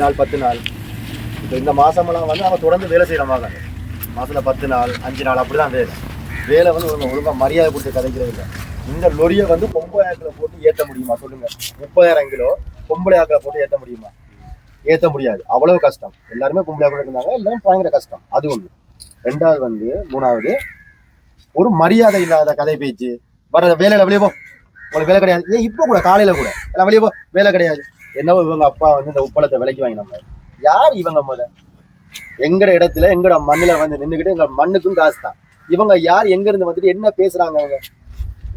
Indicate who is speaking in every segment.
Speaker 1: நாள் பத்து நாள். இப்போ இந்த மாதமெல்லாம் வந்து அவங்க தொடர்ந்து வேலை செய்கிற மாதிரி மாதத்தில் பத்து நாள் அஞ்சு நாள் அப்படிதான் வேலை. வேலை வந்து ஒழுங்கா ஒழுங்காக மரியாதை கொடுத்து கதைக்கிறது இல்லை. இந்த லொரியை வந்து பொம்பளையாக்கில் போட்டு ஏற்ற முடியுமா சொல்லுங்கள் முப்பதாயிரம் கிலோ பொம்பளையாக்கில் போட்டு ஏற்ற முடியுமா? ஏற்ற முடியாது. அவ்வளவு கஷ்டம். எல்லாருமே பொம்பளையாக்கில் இருந்தாங்க. எல்லாரும் பயங்கர கஷ்டம். அது ஒன்று ரெண்டாவது வந்து மூணாவது ஒரு மரியாதை இல்லாத கதை பேச்சு. வர வேலையில வெளியே போ. உங்களுக்கு வேலை கிடையாது. ஏன் இப்போ கூட காலையில் கூட. எல்லாம் வெளியே போ. வேலை கிடையாது. என்னவோ இவங்க அப்பா வந்து இந்த உப்பளத்தை விலைக்கு வாங்கினாங்க? யார் இவங்க முத எங்கட இடத்துல எங்கட மண்ணில் வந்து நின்றுக்கிட்டு எங்க மண்ணுக்கும் காசு தான். இவங்க யார்? எங்க இருந்து வந்துட்டு என்ன பேசுறாங்க அவங்க?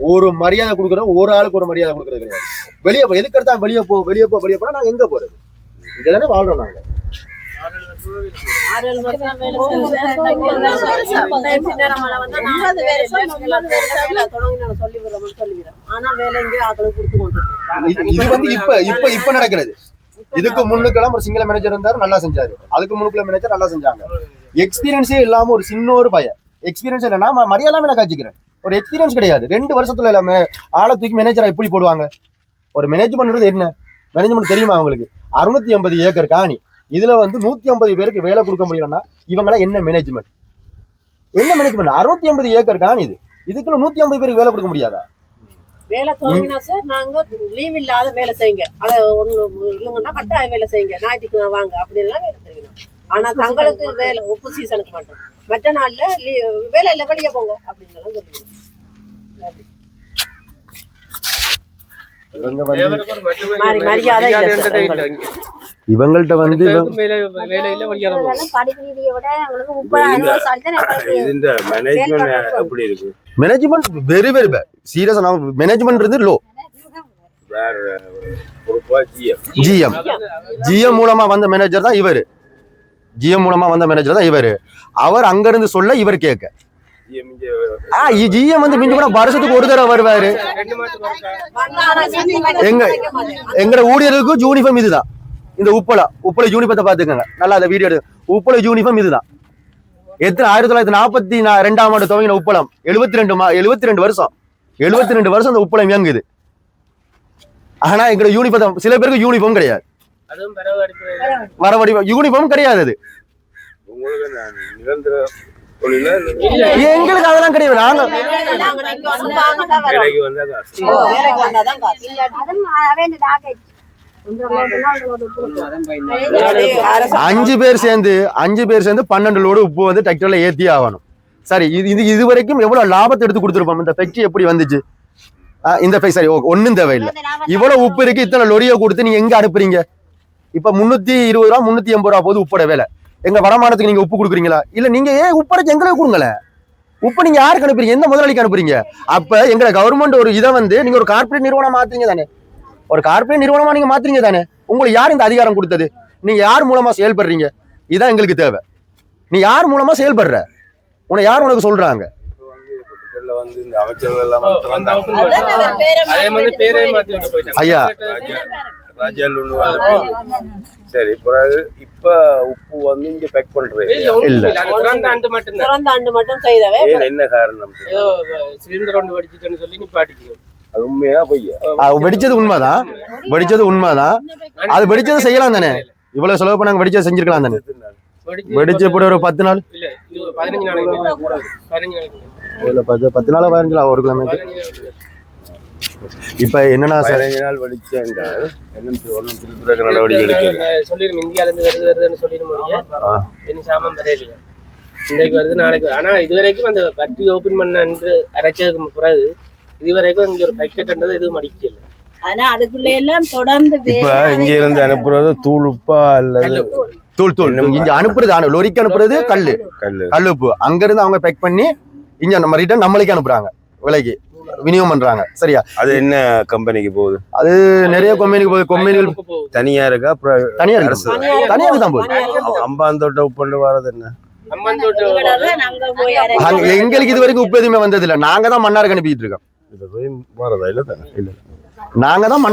Speaker 1: ஒரு மரியாதை கொடுக்குறோம் ஒரு ஆளுக்கு ஒரு மரியாதை கொடுக்குறது கிடையாது. வெளியே போ எதுக்கெடுத்தா வெளியே போ வெளியே போ வெளியே போனா போகிறது எங்க போறது? வாழ்கிறோம் வாழ்றோம் இது இது வந்து இப்ப இப்ப இப்ப நடக்கிறது. இதுக்கு முன்னுக்கெல்லாம் ஒரு சிங்கள மேனேஜர் இருந்தாரு நல்லா செஞ்சாரு. அதுக்கு முன்னுக்குள்ள மேனேஜர் நல்லா செஞ்சாங்க. எக்ஸ்பீரியன்ஸே இல்லாம ஒரு சின்ன ஒரு பையன். எக்ஸ்பீரியன்ஸ் இல்லைன்னா நான் மரியாதை நான் காய்ச்சிக்கிறேன். ஒரு எக்ஸ்பீரியன்ஸ் கிடையாது. ரெண்டு வருஷத்துல எல்லாமே ஆளை தூக்கி மேனேஜரா எப்படி போடுவாங்க. ஒரு மேனேஜ்மெண்ட் என்ன? மேனேஜ்மெண்ட் தெரியுமா அவங்களுக்கு அறுநூத்தி ஐம்பது ஏக்கர் காணி. இதுல வந்து நூத்தி ஐம்பது பேருக்கு வேலை கொடுக்க முடியலன்னா இவங்களாம் என்ன மேனேஜ்மெண்ட் என்ன மேனேஜ்மெண்ட் அறுநூத்தி ஐம்பது ஏக்கர் காணி இது. இதுக்குள்ள நூத்தி ஐம்பது பேருக்கு வேலை கொடுக்க முடியாதா?
Speaker 2: வேலை துவங்கினா சார் நாங்க லீவ் இல்லாத வேலை செய்யுங்க. அத ஒண்ணு இல்லைங்கன்னா கட்டாய வேலை செய்யுங்க. ஞாயிற்றுக்கிழமை வாங்க. அப்படி எல்லாம் வேலை செய்யணும். ஆனா தங்களுக்கு வேலை உப்பு சீசனுக்கு மட்டும். மற்ற நாள்ல வேலை இல்ல வெளியே போங்க. அப்படின்னு சொல்லுங்க மரியாதை.
Speaker 1: இவங்கள்ட்ட வந்து மேனேஜ்மெண்ட் வெரி வெரி பேட் சீரியஸா நான் மேனேஜ்மெண்ட் இருந்து லோ
Speaker 3: ஜிஎம்
Speaker 1: ஜிஎம் மூலமா வந்த மேனேஜர் தான் இவர். ஜிஎம் மூலமா வந்த மேனேஜர் தான் இவர். அவர் அங்க இருந்து சொல்ல இவர் கேட்க.
Speaker 3: ஜிஎம்
Speaker 1: வந்து மிஞ்சி போனா வருஷத்துக்கு ஒரு தடவை வருவாரு. எங்க எங்கட ஊழியர்களுக்கும் யூனிஃபார்ம் இதுதான். இந்த உப்பளா உப்பளை யூனிஃபார்த்தை பாத்துக்கோங்க நல்லா அந்த வீடியோ எடு உப்பளை யூனிஃபார்ம் இதுதான். எத்தனை ஆயிரத்தி தொள்ளாயிரத்தி நாற்பத்தி ரெண்டாம் ஆண்டு துவங்கின உப்பளம். எழுபத்தி ரெண்டு மா எழுபத்தி ரெண்டு வருஷம். எழுபத்தி ரெண்டு வருஷம் அந்த உப்பளம் இயங்குது. ஆனா எங்கட யூனிஃபார்ம் சில பேருக்கு யூனிஃபார்ம் கிடையாது. வரவடி யூனிஃபார்ம் கிடையாது அது. எங்களுக்கு அதெல்லாம் கிடையாது. நாங்க.
Speaker 3: வேலைக்கு
Speaker 1: அஞ்சு பேர் சேர்ந்து அஞ்சு பேர் சேர்ந்து பன்னெண்டு லோடு உப்பு வந்து டிராக்டர்ல ஏத்தி ஆகணும். சரி இது இது இது வரைக்கும் எவ்வளவு லாபத்தை எடுத்து கொடுத்துருப்போம்? இந்த ஃபேக்டரி எப்படி வந்துச்சு? இந்த ஃபே- சரி ஓகே ஒன்றும் தேவையில்லை. இவ்வளவு உப்பு இருக்கு இத்தனை லொரியை கொடுத்து நீங்க எங்க அனுப்புறீங்க? இப்ப முன்னூத்தி இருபது ரூபா முன்னூத்தி எண்பது ரூபா போது உப்போட வேலை. எங்க வருமானத்துக்கு நீங்க உப்பு கொடுக்குறீங்களா? இல்ல நீங்க ஏன் உப்படைச்சு எங்களை கொடுங்களேன்? உப்பு நீங்க யாருக்கு அனுப்புறீங்க? எந்த முதலாளிக்கு அனுப்புறீங்க? அப்ப எங்களை கவர்மெண்ட் ஒரு இதை வந்து நீங்க ஒரு கார்பரேட் நிறுவனம் மாத்துறீங்க தானே. ஒரு கார்ப்பரேட் நிறுவனமா நீங்க மாத்துறீங்க தானே? உங்களுக்கு யார் இந்த அதிகாரம் கொடுத்தது? நீங்க யார் மூலமா செயல்படுறீங்க? இதான் எங்களுக்கு தேவை. நீ யார் மூலமா செயல்படுற? உன்னை யார் உனக்கு சொல்றாங்க? ஐயா.
Speaker 3: சரி பிறகு இப்ப உப்பு வந்து இங்க பேக் பண்றது
Speaker 4: இல்ல,
Speaker 3: என்ன காரணம்?
Speaker 4: சிலிண்டர் ஒன்று வெடிச்சிட்டேன்னு சொல்லி நிப்பாட்டிக்கணும்
Speaker 1: வெடிச்சது உண்மைதான். வெடிச்சது உண்மைதான். அது வெடிச்சது செய்யலாம் தானே? இவ்வளவு செலவு பண்ணாங்க வெடிச்சது செஞ்சிருக்கலாம் தானே?
Speaker 4: வெடிச்சு
Speaker 1: கூட ஒரு பத்து நாள்?
Speaker 4: இல்ல
Speaker 1: பத்து பத்து நாள் பதினஞ்சு நாள் ஒரு கிலோமீட்டர் இப்ப என்னன்னா சார்?
Speaker 3: நாள் நடவடிக்கை
Speaker 4: இந்தியால இருந்து வருது வருதுன்னு சாமான் வரையில வருது நாளைக்கு. ஆனா இது வரைக்கும் அந்த வட்டி ஓபன் பண்ண அரைச்சதுக்கு பிறகு இது வரைக்கும் இங்க ஒரு பக்கெட்ன்றது எதுவும் அடிக்கல.
Speaker 5: ஆனா அதுக்குள்ள எல்லாம் தொடர்ந்து
Speaker 3: இப்ப இங்க இருந்து அனுப்புறது தூள் உப்பா அல்லது
Speaker 1: தூள் தூள். இங்க அனுப்புறது அனு- லொரிக்கு அனுப்புறது கல்லு.
Speaker 3: கல்லு.
Speaker 1: கல் உப்பு அங்க இருந்து அவங்க பேக் பண்ணி இங்க நம்ம ரிட்டர்ன் நம்மளுக்கு அனுப்புறாங்க. விலைக்கு. விநியோகம் பண்றாங்க. சரியா?
Speaker 3: அது என்ன கம்பெனிக்கு போகுது?
Speaker 1: அது நிறைய கொம்பெனிக்கு போகுது. கொம்பெனிகள்.
Speaker 3: தனியா இருக்கா? அப்புறம்
Speaker 1: தனியா இருக்கு. தனியாக தான் போகுது.
Speaker 3: அம்பாந்தோட்ட உப்பு வர்றது என்ன?
Speaker 4: அம்மாந்தோட்ட
Speaker 5: நாங்க போய்
Speaker 1: அங்க- எங்களுக்கு இது வரைக்கும் உப்பு எதுவுமே வந்தது இல்ல நாங்க தான் மன்னாருக்கு அனுப்பிட்டு இருக்கோம்.
Speaker 3: வரதா இல்ல இல்ல.
Speaker 1: நாங்க தான்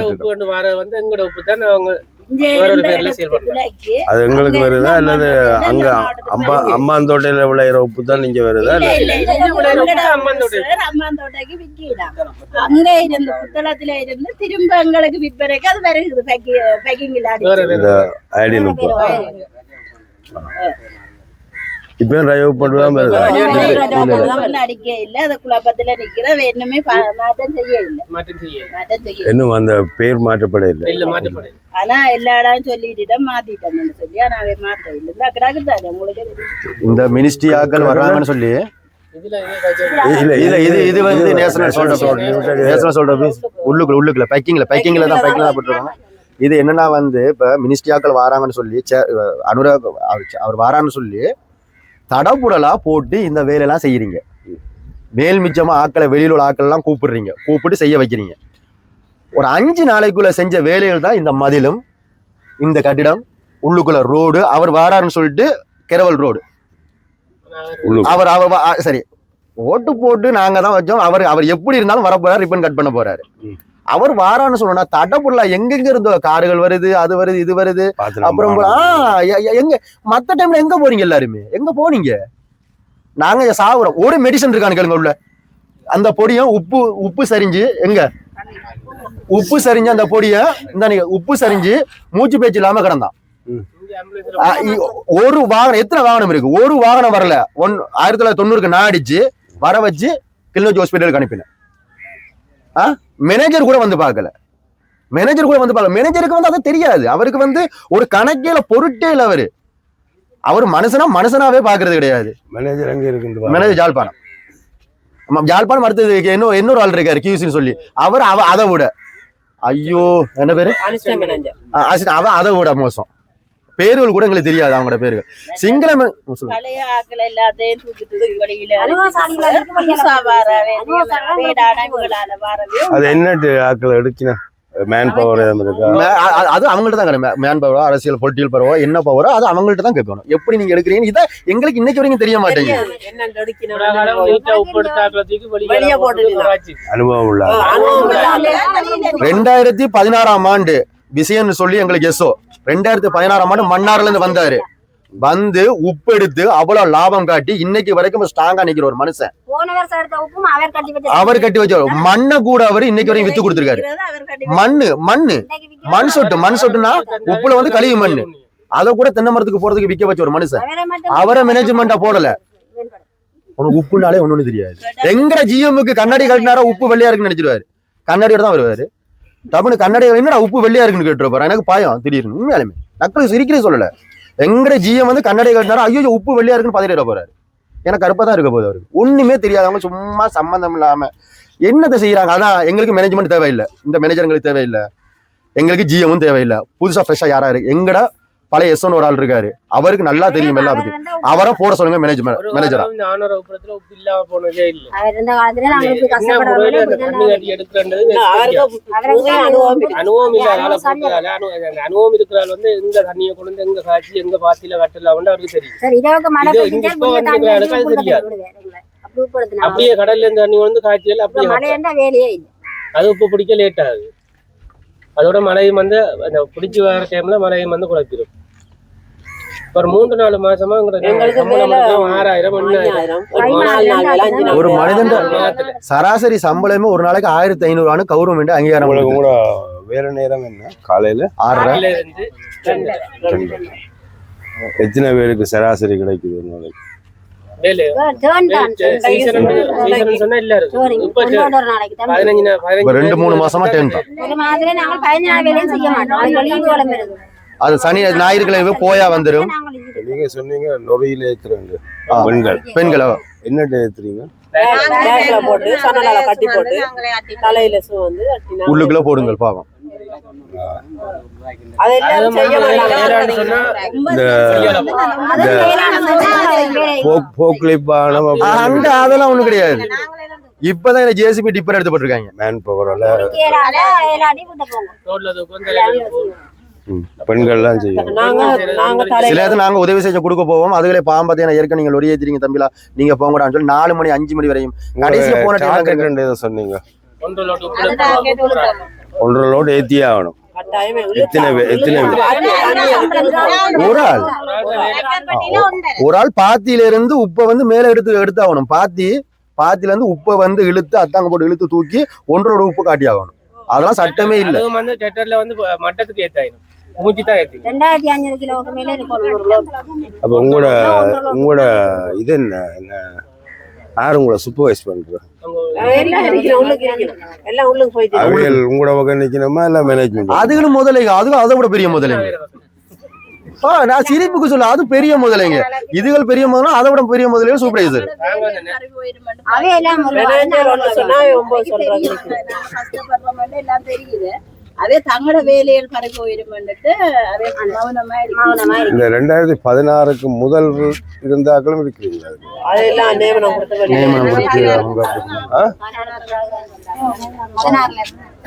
Speaker 1: இருக்கோம்
Speaker 4: கொண்டு வர வந்து எங்களோட உப்பு தான் அவங்க
Speaker 3: அது எங்களுக்கு
Speaker 5: அங்க
Speaker 3: வருதா அல்லது அங்க அம்மா அம்மாந்தோட்டையில விளையிற உப்பு தான் இங்க வருதா.
Speaker 5: அங்க இருந்து புத்தளத்துல இருந்து திரும்ப எங்களுக்கு விற்பனைக்கு அது வருகுது பேக்கிங்
Speaker 3: ஐடியல் உப்பு. இப்ப டிரைவ் பண்ணுதான். இன்னும் அந்த பேர் மாற்றப்பட இல்லை.
Speaker 5: ஆனா எல்லா இடம் சொல்லிட்டு மாத்திட்டோம்னு சொல்லி ஆனா இல்ல. இந்த உங்களுக்கு
Speaker 1: மினிஸ்ட்ரி ஆட்கள் வர்றாங்கன்னு சொல்லி.
Speaker 3: இல்ல
Speaker 1: இல்ல இது இது வந்து நேஷனல் சொல்ற நேஷனல் சொல்ற உள்ளுக்குள்ள உள்ளுக்குள்ள பேக்கிங்ல பேக்கிங்ல தான் பேக்கிங்ல தான் போட்டுருக்காங்க. இது என்னன்னா வந்து இப்ப மினிஸ்ட்ரி ஆட்கள் வராங்கன்னு சொல்லி சே- அனுராக் அவர் அவர் வாரான்னு சொல்லி தடபுடலா போட்டு இந்த வேலையெல்லாம் செய்யறீங்க. மேல் மிச்சமா ஆட்களை வெளியில உள்ள ஆட்கள் எல்லாம் கூப்பிடுறீங்க. கூப்பிட்டு செய்ய வைக்கிறீங்க. ஒரு அஞ்சு நாளைக்குள்ள செஞ்ச வேலைகள் தான் இந்த மதிலும் இந்த கட்டிடம் உள்ளுக்குள்ள ரோடு அவர் வாராருன்னு சொல்லிட்டு கெரவல் ரோடு. அவர் அவர் சரி. ஓட்டு போட்டு நாங்க தான் வச்சோம். அவர் அவர் எப்படி இருந்தாலும் வர போறாரு ரிப்பன் கட் பண்ண போறாரு. அவர் வாரான்னு சொன்னா தடப்புள்ள எங்கெங்க இருந்தோ கார்கள் வருது அது வருது இது வருது. அப்புறம் எங்க மத்த டைம்ல எங்க போறீங்க எல்லாருமே? எங்க போனீங்க? நாங்க சாகுறோம் ஒரு மெடிசன் இருக்கான்னு கேளுங்க உள்ள. அந்த பொடியும் உப்பு உப்பு சரிஞ்சு எங்க? உப்பு சரிஞ்சு அந்த பொடிய இந்த உப்பு சரிஞ்சு மூச்சு பேச்சு இல்லாம கிடந்தான். ஒரு வாகனம் எத்தனை வாகனம் இருக்கு? ஒரு வாகனம் வரல. ஒன் ஆயிரத்தி தொள்ளாயிரத்தி தொண்ணூறுக்கு நான் அடிச்சு வர வச்சு கிளிநொச்சி ஹாஸ்பிட்டலுக்கு அனுப்பினேன். மேனேஜர் கூட வந்து பார்க்கல. மேனேஜர் கூட வந்து பார்க்கல. மேனேஜருக்கு வந்து அது தெரியாது. அவருக்கு வந்து ஒரு கணக்கில பொருட்டே இல்ல அவரு. அவர் மனுஷனா மனுஷனாவே பாக்குறது கிடையாது.
Speaker 3: மேனேஜர் எங்க இருக்கு
Speaker 1: மேனேஜர் ஜாழ்ப்பாணம். ஆமா ஜாழ்ப்பாணம் அடுத்தது இன்னொரு இன்னொரு ஆள் இருக்காரு கியூசின்னு சொல்லி. அவர் அவ அதை விட. ஐயோ என்ன பேரு? அவன் அதை விட மோசம். பேர்கள் கூட எங்களுக்கு தெரியாது அவங்களோட பேர்கள். சிங்கள
Speaker 3: அது என்னட்டு ஆக்கள் எடுக்கினா? மேன் பவர்
Speaker 1: அது அவங்கள்ட்ட தான் கிடையாது மேன் பவரோ அரசியல் பொலிட்டியல் பவரோ என்ன பவரோ அது அவங்கள்ட்ட தான் கேட்கணும். எப்படி நீங்க எடுக்கிறீங்க இதை எங்களுக்கு இன்னைக்கு வரைக்கும் தெரிய மாட்டேங்குது.
Speaker 3: அனுபவம் உள்ள
Speaker 1: ரெண்டாயிரத்தி பதினாறாம் ஆண்டு விஷயம்னு சொல்லி எங்களுக்கு எஸ்ஓ ரெண்டாயிரத்தி பதினாறாம் ஆண்டு மன்னார்ல இருந்து வந்தாரு. வந்து உப்பு எடுத்து அவ்வளவு லாபம் காட்டி இன்னைக்கு வரைக்கும் ஸ்ட்ராங்கா நிக்கிற ஒரு மனுஷன்.
Speaker 5: அவர் கட்டி வச்ச
Speaker 1: மண்ணை கூட அவர் இன்னைக்கு வரைக்கும் வித்து கொடுத்துருக்காரு. மண்ணு மண்ணு. மண் சொட்டு மண் சொட்டுனா உப்புல வந்து கழிவு மண்ணு. அதை கூட தென்னை மரத்துக்கு போறதுக்கு விக்க வச்ச ஒரு மனுஷன்.
Speaker 5: அவரை
Speaker 1: மேனேஜ்மெண்டா போடல. உனக்கு உப்புனாலே ஒண்ணு தெரியாது. எங்கட ஜிஎம்முக்கு கண்ணாடி கட்டினாரா உப்பு வெள்ளையா இருக்குன்னு நினைச்சிருவாரு. கண்ணாடியோட தான் வருவாரு. தமிழ் கண்ணாடி என்னடா உப்பு வெள்ளையா இருக்குன்னு கேட்டுருப்பாரு. எனக்கு பயம் திடீர்னு. உண்மையாலுமே. நக்கல் சிரிக்கிறே சொல்லல. எங்கட ஜிஎம் வந்து கண்ணாடி கட்டினாரா? ஐயோ உப்பு வெள்ளையா இருக்குன்னு பதறிட போறாரு. எனக்கு கருப்பா தான் இருக்க போகுது அவருக்கு. ஒண்ணுமே தெரியாதவங்க சும்மா சம்மந்தம் இல்லாம என்னத்தை செய்யறாங்க அதான் எங்களுக்கு மேனேஜ்மெண்ட் தேவையில்லை. இந்த மேனேஜருங்களுக்கு தேவையில்லை. எங்களுக்கு ஜிஎமும் தேவையில்லை. புதுசா ஃப்ரெஷ்ஷா யாரா இருக்கு எங்கடா பழைய எஸ்ஒன் ஒரு ஆள் இருக்காரு. அவருக்கு நல்லா தெரியும் எல்லா பத்தி. அவரை போட சொல்லுங்க மேனேஜ்மெண்ட் மேனேஜரா
Speaker 2: அனுபவம் இருக்கு.
Speaker 4: இருக்கிறாள் வந்து எங்க தண்ணியை கொண்டு எங்க காய்ச்சி எங்க பாத்தியில வெட்டலாம் அவருக்கு தெரியும். அப்படியே கடல்ல இருந்து தண்ணி வந்து காய்ச்சல் அப்படியே அது உப்பு பிடிக்க லேட் ஆகுது. அதோட மழையும் வந்து அந்த பிடிச்சி வர டைம்ல மழையும் வந்து குழப்பிடும் ஒரு மூன்று நாலு மாசமா ஆறாயிரம்
Speaker 2: ஒரு.
Speaker 1: மனிதன். சராசரி சம்பளமே ஒரு நாளைக்கு ஆயிரத்தி ஐநூறு கௌரவம் அங்கீகாரம்.
Speaker 3: கூட வேற நேரம் என்ன? காலையில?
Speaker 1: ஆறரை.
Speaker 3: எத்தனை பேருக்கு சராசரி கிடைக்குது ஒரு நாளைக்கு?
Speaker 1: ரெண்டு மூணு மாசமா டென் தான்
Speaker 5: அது
Speaker 1: சனி ஞாயிற்றுக்கிழமை போயா
Speaker 5: இது
Speaker 3: நீங்க சொன்னீங்க நொறையில ஏத்துறாங்க. பெண்கள்.
Speaker 1: பெண்களோ?
Speaker 3: என்னட்டு ஏத்துறீங்க?
Speaker 2: பேக்ல போட்டு சணலால கட்டி போட்டு தலையில சு வந்து கட்டினா
Speaker 1: உள்ளுக்குள்ள போடுங்கள் பாவம். அந்த அதெல்லாம் ஒண்ணும் கிடையாது. இப்பதான் ஜேசிபி டிப்பர் எடுத்து போட்டிருக்காங்க.
Speaker 3: மேன் பவரால பெண்கள்லாம்
Speaker 2: நாங்க
Speaker 1: சில நாங்க உதவி செய்ய கொடுக்க போவோம். அதுகளே பாம்பத்தியான ஏற்க நீங்க லொரி ஏத்திரீங்க தம்பிலா. நீங்க போங்கடான்னு சொல்லி நாலு மணி அஞ்சு மணி வரையும். கடைசியா போன டைம்
Speaker 3: சொன்னீங்க. ஒன்றரை லோட் ஏத்தியே ஆகணும். எத்தனை?
Speaker 1: ஒரு ஆள். ஒரு ஆள் பாத்தியில இருந்து உப்பை வந்து மேல எடுத்து எடுத்தாகணும். பாத்தி பாத்தில இருந்து உப்பை வந்து இழுத்து அத்தாங்க போட்டு இழுத்து தூக்கி ஒன்றோட உப்பு காட்டி ஆகணும் அதெல்லாம் சட்டமே இல்ல.
Speaker 4: வந்து மட்டத்துக்கு ஏத்தாயிடும்
Speaker 5: ரெண்டாயிரத்தி அஞ்சூறு கிலோவுக்கு மேல இருக்கும் ஒரு load.
Speaker 3: அப்ப உங்களோட உங்களோட இது என்ன? என்ன? யார் உங்களை சூப்பர்வைஸ் பண்ற
Speaker 2: எல்லாம் இருக்கிறோம் உள்ளுக்கு இருக்கிறோம். எல்லாம் உள்ளுக்கு போயிட்டு
Speaker 3: அவைகள் உங்களோட பக்கம் நிக்கணுமா இல்ல மேனேஜ்மெண்ட்
Speaker 1: அதுக்குன்னு முதலைங்க. அதுக்கு அதை விட பெரிய முதலைங்க. ஆ, நான் சிரிப்புக்கு சொல்ல அது பெரிய முதலைங்க. இதுகள் பெரிய முதல்ல அதை விட பெரிய முதலைங்க சூப்பர்வைசர்
Speaker 5: அவையெல்லாம் அதே தங்களோட வேலைகள் பறக்க போயிருமென்னுட்டு அதே மௌனமா மௌனமா
Speaker 3: இந்த ரெண்டாயிரத்தி பதினாறுக்கு முதல் இருந்தாக்களும் இருக்கிறீங்க அதுல.
Speaker 2: அதெல்லாம் நியமனம் கொடுத்த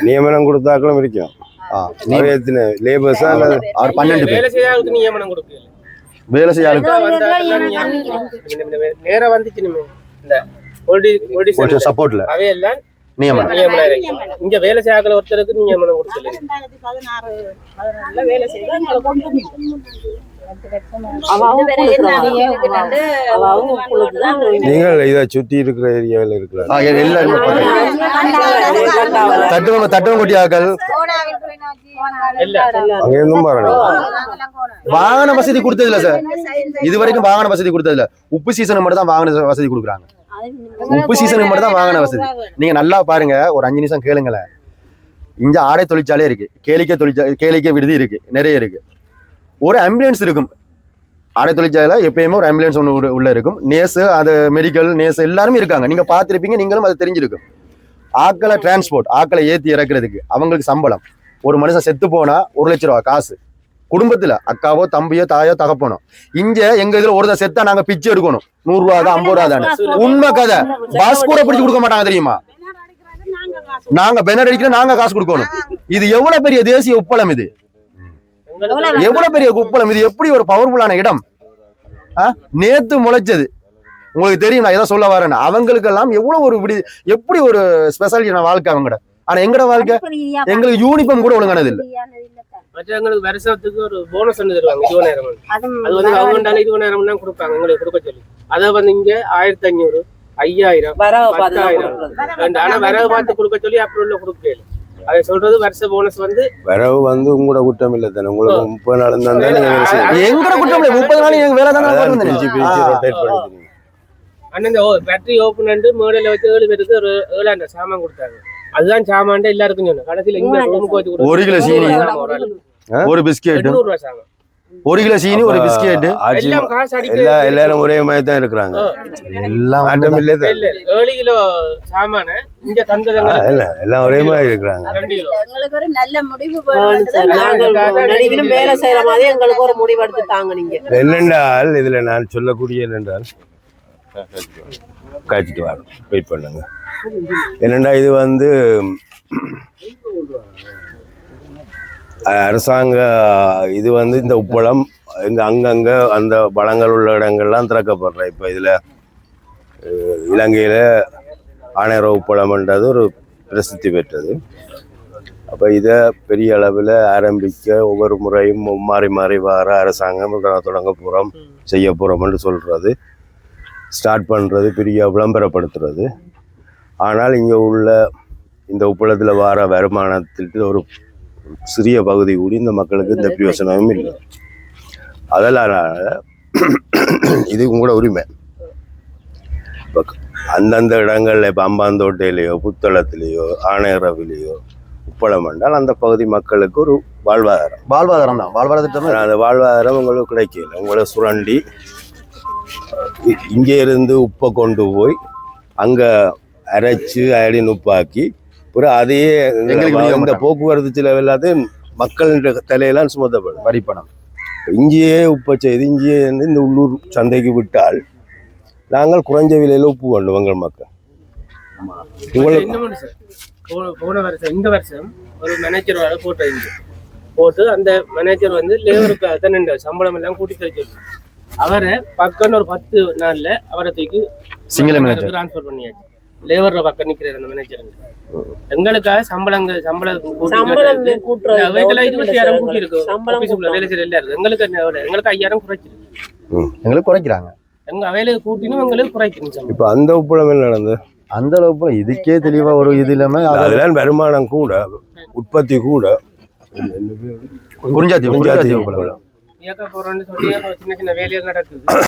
Speaker 1: நியமனம்
Speaker 3: கொடுத்தாக்களும் இருக்கும் எத்தனை லேபர்ஸா
Speaker 1: அவர் பன்னெண்டு பேர்.
Speaker 4: நியமனம் கொடுக்கல.
Speaker 1: வேலை செய்ய
Speaker 4: வந்துச்சு
Speaker 1: சப்போர்ட்ல.
Speaker 4: அவையெல்லாம்
Speaker 1: நியமனம்
Speaker 4: நியமனம். இங்க வேலை செய்யாத ஒருத்தருக்கு நியமனம் கொடுக்கல
Speaker 5: ரெண்டாயிரத்தி பதினாறு பதினாறுல வேலை செய்து எங்களை கொண்டு
Speaker 2: அவ அவங்க
Speaker 5: வந்து
Speaker 2: அவ அவங்க கொடுத்துதான்
Speaker 3: நீங்கள் இதை சுத்தி இருக்கிற ஏரியாவில் இருக்கலாம்
Speaker 1: தட்டுவங்க தட்டுவங்க கொட்டியாக்கள்
Speaker 4: இல்ல
Speaker 3: அங்க இருந்தும் பாருங்க
Speaker 1: வாகன வசதி கொடுத்தது இல்ல சார் இது வரைக்கும் வாகன வசதி கொடுத்தது இல்ல உப்பு சீசனுக்கு மட்டும் தான் வாகன வசதி கொடுக்குறாங்க உப்பு சீசனுக்கு மட்டும் தான் வாகன வசதி. நீங்க நல்லா பாருங்க ஒரு அஞ்சு நிமிஷம் கேளுங்களேன். இங்க ஆடை தொழிற்சாலை இருக்கு. கேளிக்கை தொழிற்சாலை கேளிக்கை விடுதி இருக்கு. நிறைய இருக்கு. ஒரு ஆம்புலன்ஸ் இருக்கும். ஆடை தொழிற்சாலை எப்பயுமே ஒரு ஆம்புலன்ஸ் ஒன்று உள்ள- இருக்கும். நேசு அது மெடிக்கல் நேசு எல்லாருமே இருக்காங்க. நீங்க பார்த்திருப்பீங்க நீங்களும் அது தெரிஞ்சிருக்கும். ஆக்களை டிரான்ஸ்போர்ட் ஆக்களை ஏத்தி இறக்குறதுக்கு அவங்களுக்கு சம்பளம். ஒரு மனுஷன் செத்து போனா ஒரு லட்ச ரூபா காசு. குடும்பத்துல அக்காவோ தம்பியோ தாயோ தகப்பனோ. இங்க எங்க இதுல ஒருத்தர் செத்தா நாங்க பிச்சை எடுக்கணும். நூறு ரூபா தான் ஐம்பது ரூபா தானே உண்மை கதை. பஸ் கூட பிடிச்சு கொடுக்க மாட்டாங்க தெரியுமா? நாங்க பெனர் அடிக்கிற நாங்க காசு கொடுக்கணும். இது எவ்வளவு பெரிய தேசிய உப்பளம் இது? எவ்வளவு பெரிய உப்பளம் இது? எப்படி ஒரு பவர்ஃபுல்லான இடம்? நேத்து முளைச்சது. உங்களுக்கு தெரியும் நான் எதை சொல்ல வரேன்னு. அவங்களுக்கெல்லாம் எவ்வளவு ஒரு விடி எப்படி ஒரு ஸ்பெஷாலிட்டியான வாழ்க்கை அவங்கட ஆனா எங்கட வாழ்க்கை? எங்களுக்கு யூனிஃபார்ம் கூட ஒழுங்கானது இல்ல.
Speaker 4: மற்றவங்களுக்கு வருஷத்துக்கு ஒரு போனஸ் ஒன்று தருவாங்க இருபது நேரம் அது வந்து கவர்மெண்டால இருபது நேரம் தான் கொடுப்பாங்க எங்களுக்கு கொடுக்க சொல்லி அதை வந்து இங்க ஆயிரத்தி அஞ்சூறு ஐயாயிரம்
Speaker 2: தான்
Speaker 4: பத்தாயிரம். ஆனா வரவு பார்த்து கொடுக்க சொல்லி அப்புறம் உள்ள கொடுக்கல அதை சொல்றது வருஷ போனஸ் வந்து
Speaker 3: வரவு வந்து உங்களோட குற்றம் இல்லை தானே உங்களுக்கு முப்பது நாள் இருந்தா நீங்க வேலை செய்யணும்.
Speaker 1: எங்கட குற்றம் இல்லை முப்பது நாள் எங்க வேலை தானே
Speaker 3: பிரிச்சு
Speaker 1: வந்தேன்.
Speaker 3: பிரிச்சு
Speaker 1: ஆ.
Speaker 3: ரொட்டேட் பண்ணிக்கிறீங்க
Speaker 4: அண்ணன் இந்த பேட்டரி ஓப்பன் பண்ணிட்டு மேடையில வச்சு ஏழு பேருக்கு ஒரு ஏழாண்ட சாமான் கொடுத்தாங்க அதுதான் சாமான்ட்டு எல்லாருக்கும் சொன்னேன் கடைசியில இங்க ரூமுக்கு வச்சு கொடுத்தாங்க.
Speaker 1: ஒரு கிலோ சீனி.
Speaker 4: ஒரு
Speaker 1: பிஸ்கெட் ஒரு கிலோ சீனி ஒரு பிஸ்கெட்
Speaker 3: ஆட்சி
Speaker 4: எல்லாம் காசு
Speaker 3: எல்லா எல்லாரும் ஒரே மாதிரி தான் இருக்கிறாங்க.
Speaker 1: எல்லாம்
Speaker 3: மாற்றம் இல்லை
Speaker 4: ஏழு கிலோ சாமான இங்க தந்ததுங்க
Speaker 3: இல்ல எல்லாம் ஒரே மாதிரி இருக்கிறாங்க.
Speaker 5: எங்களுக்கு ஒரு நல்ல முடிவு
Speaker 2: ஆ, சார், நாங்கள்
Speaker 4: அதான்
Speaker 2: நடிகரும் வேலை செய்யற மாதிரி எங்களுக்கு ஒரு முடிவெடுத்து தாங்க நீங்க.
Speaker 3: என்னென்றால் இதுல நான் சொல்லக்கூடிய என்னென்றால் காய்ச்சிட்டு வரோம் வெயிட் பண்ணுங்க. என்னென்றா இது வந்து அரசாங்க இது வந்து இந்த உப்பளம் இங்கே அங்கங்கே அந்த வளங்கள் உள்ள இடங்கள்லாம் திறக்கப்படுற இப்போ இதில் இலங்கையில் ஆணையர உப்பளம்ன்றது ஒரு பிரசித்தி பெற்றது. அப்போ இதை பெரிய அளவில் ஆரம்பிக்க ஒவ்வொரு முறையும் மாறி மாறி வர அரசாங்கம் தொடங்க போகிறோம் செய்ய போகிறோம்னு சொல்கிறது ஸ்டார்ட் பண்ணுறது பெரிய விளம்பரப்படுத்துறது. ஆனால் இங்கே உள்ள இந்த உப்பளத்தில் வர வருமானத்திற்கு ஒரு சிறிய பகுதி கூடி இந்த மக்களுக்கு இந்த பிரயோசனமும் இல்லை. அதனால் இது உங்களோட உரிமை. இப்போ அந்தந்த இடங்கள்ல இப்போ அம்பாந்தோட்டையிலையோ புத்தளத்திலேயோ ஆணையரவிலேயோ உப்பளம் என்றால் அந்த பகுதி மக்களுக்கு ஒரு வாழ்வாதாரம்.
Speaker 1: வாழ்வாதாரம் தான். வாழ்வாதார திட்டம்
Speaker 3: ஆனா அந்த வாழ்வாதாரம் உங்களுக்கு கிடைக்கல. உங்களை சுரண்டி இ- இங்கே இருந்து உப்பை கொண்டு போய் அங்க அரைச்சு அயடின் உப்பாக்கி அப்புறம் அதையே இந்த. போக்குவரத்து செலவு எல்லாத்தையும் மக்களின் தலையெல்லாம் சுமத்தப்படும்
Speaker 1: வரிப்பணம்
Speaker 3: இங்கேயே உப்பை செய்து இங்கேயே இருந்து இந்த உள்ளூர் சந்தைக்கு விட்டால் நாங்கள் குறைஞ்ச விலையில உப்பு கொண்டு எங்கள் மக்கள்
Speaker 4: போன போன வருஷம் இந்த வருஷம் ஒரு மேனேஜர் வேலை இங்க. போட்டு அந்த மேனேஜர் வந்து லேபருக்கு அத்தனை சம்பளம் எல்லாம் கூட்டி தர சொல்லி அவரை பக்கம்னு ஒரு பத்து நாள்ல அவரை தூக்கி
Speaker 1: சிங்கள manager.
Speaker 4: ட்ரான்ஸ்ஃபர் பண்ணியாச்சு லேபர் பக்கம் நிக்கிறாரு அந்த மேனேஜர் எங்களுக்காக சம்பளங்கள் சம்பளம் வீட்டுல இருபத்தி கூட்டி இருக்கு
Speaker 2: சம்பளம்
Speaker 4: ஆபீஸுக்குள்ள வேலை செய்யற எல்லாரும் எங்களுக்கு? எங்களுக்கு ஐயாயிரம் குறைச்சிருக்கு
Speaker 1: எங்களுக்கு குறைக்கிறாங்க.
Speaker 4: எங்க வேலையை கூட்டினும் எங்களுக்கு குறைக்கணும்
Speaker 3: இப்ப அந்த உப்பளம் என்ன நடந்தது?
Speaker 1: அந்த அளவுக்கு இதுக்கே தெளிவா ஒரு இது இல்லாம அதை
Speaker 3: அதெல்லாம் வருமானம் கூட உற்பத்தி கூட. குறிஞ்சாத்தி
Speaker 1: குறிஞ்சாத்தி
Speaker 3: உப்பளம்
Speaker 4: இயக்க போறோம்னு சொல்லி சின்ன சின்ன வேலைகள் நடக்குது